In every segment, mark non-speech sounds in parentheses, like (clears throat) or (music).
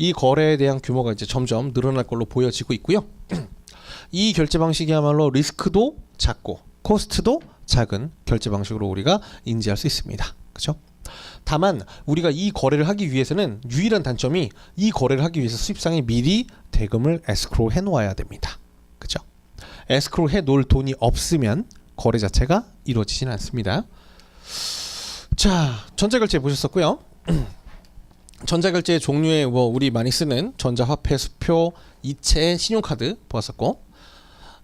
이 거래에 대한 규모가 이제 점점 늘어날 걸로 보여지고 있고요. (clears throat) 이 결제 방식이야말로 리스크도 작고 코스트도 작은 결제 방식으로 우리가 인지할 수 있습니다. 그렇죠? 다만 우리가 이 거래를 하기 위해서는 유일한 단점이 이 거래를 하기 위해서 수입상에 미리 대금을 에스크로우 해 놓아야 됩니다. 그렇죠? 에스크로우 해 놓을 돈이 없으면 거래 자체가 이루어지지는 않습니다. 자, 전자결제 보셨었고요. (clears throat) 전자결제 종류에 뭐 우리 많이 쓰는 전자화폐, 수표, 이체, 신용카드 보았었고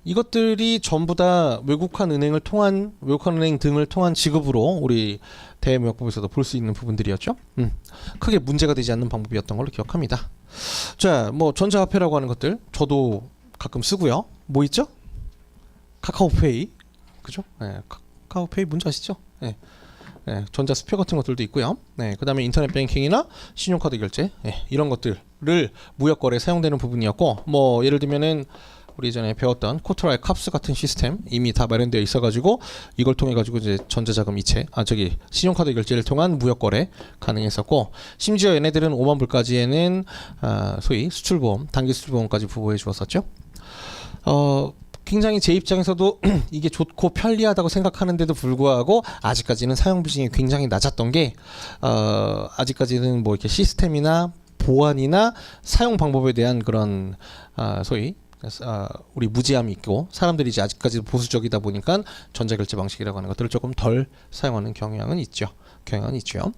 이것들이 전부 다 외국환 은행을 통한 외국환 은행 등을 통한 지급으로 우리 대무역법에서도 볼 수 있는 부분들이었죠. 음, 크게 문제가 되지 않는 방법이었던 걸로 기억합니다. 자, 뭐 전자화폐라고 하는 것들 저도 가끔 쓰고요. 뭐 있죠? 카카오페이, 그죠? 네, 카카오페이 뭔지 아시죠? 네. 네, 전자 수표 같은 것들도 있고요. 네, 그다음에 인터넷 뱅킹이나 신용카드 결제 네, 이런 것들을 무역 거래에 사용되는 부분이었고, 뭐 예를 들면은 우리 전에 배웠던 코트라의 캅스 같은 시스템 이미 다 마련되어 있어가지고 이걸 통해 가지고 이제 전자자금 이체, 아 저기 신용카드 결제를 통한 무역 거래 가능했었고, 심지어 얘네들은 5만 불까지에는 아, 소위 수출보험, 단기 수출보험까지 부과해 주었었죠. 어. 굉장히 제 입장에서도 (clears throat) 이게 좋고 편리하다고 생각하는데도 불구하고 아직까지는 사용 비중이 굉장히 낮았던 게 어, 아직까지는 뭐 이렇게 시스템이나 보안이나 사용 방법에 대한 그런 아, 소위 아, 우리 무지함이 있고 사람들이 이제 아직까지 보수적이다 보니까 전자결제 방식이라고 하는 것들을 조금 덜 사용하는 경향은 있죠. 경향은 있죠.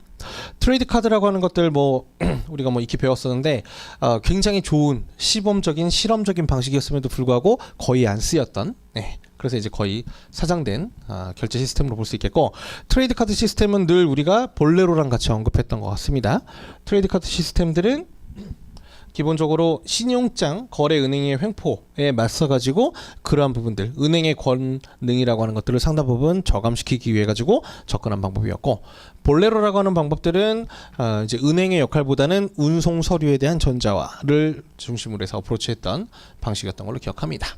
트레이드 카드라고 하는 것들 뭐 (clears throat) 우리가 뭐 익히 배웠었는데 어, 굉장히 좋은 시범적인 실험적인 방식이었음에도 불구하고 거의 안 쓰였던 네. 그래서 이제 거의 사장된 아, 결제 시스템으로 볼 수 있겠고 트레이드 카드 시스템은 늘 우리가 볼레로랑 같이 언급했던 것 같습니다. 트레이드 카드 시스템들은 기본적으로 신용장 거래 은행의 횡포에 맞서 가지고 그러한 부분들 은행의 권능이라고 하는 것들을 상당 부분 저감시키기 위해 가지고 접근한 방법이었고 볼레로라고 하는 방법들은 어, 이제 은행의 역할보다는 운송 서류에 대한 전자화를 중심으로 해서 어프로치했던 방식이었던 걸로 기억합니다.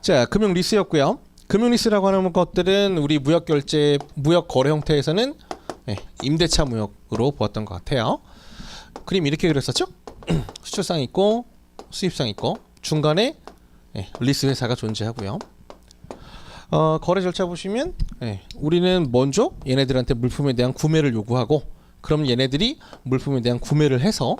자 금융 리스였고요. 금융 리스라고 하는 것들은 우리 무역 결제 무역 거래 형태에서는 예, 임대차 무역으로 보았던 것 같아요. 그림 이렇게 그렸었죠? (clears throat) 수출상 있고 수입상 있고 중간에 예, 리스 회사가 존재하고요. 어, 거래 절차 보시면 예, 우리는 먼저 얘네들한테 물품에 대한 구매를 요구하고 그럼 얘네들이 물품에 대한 구매를 해서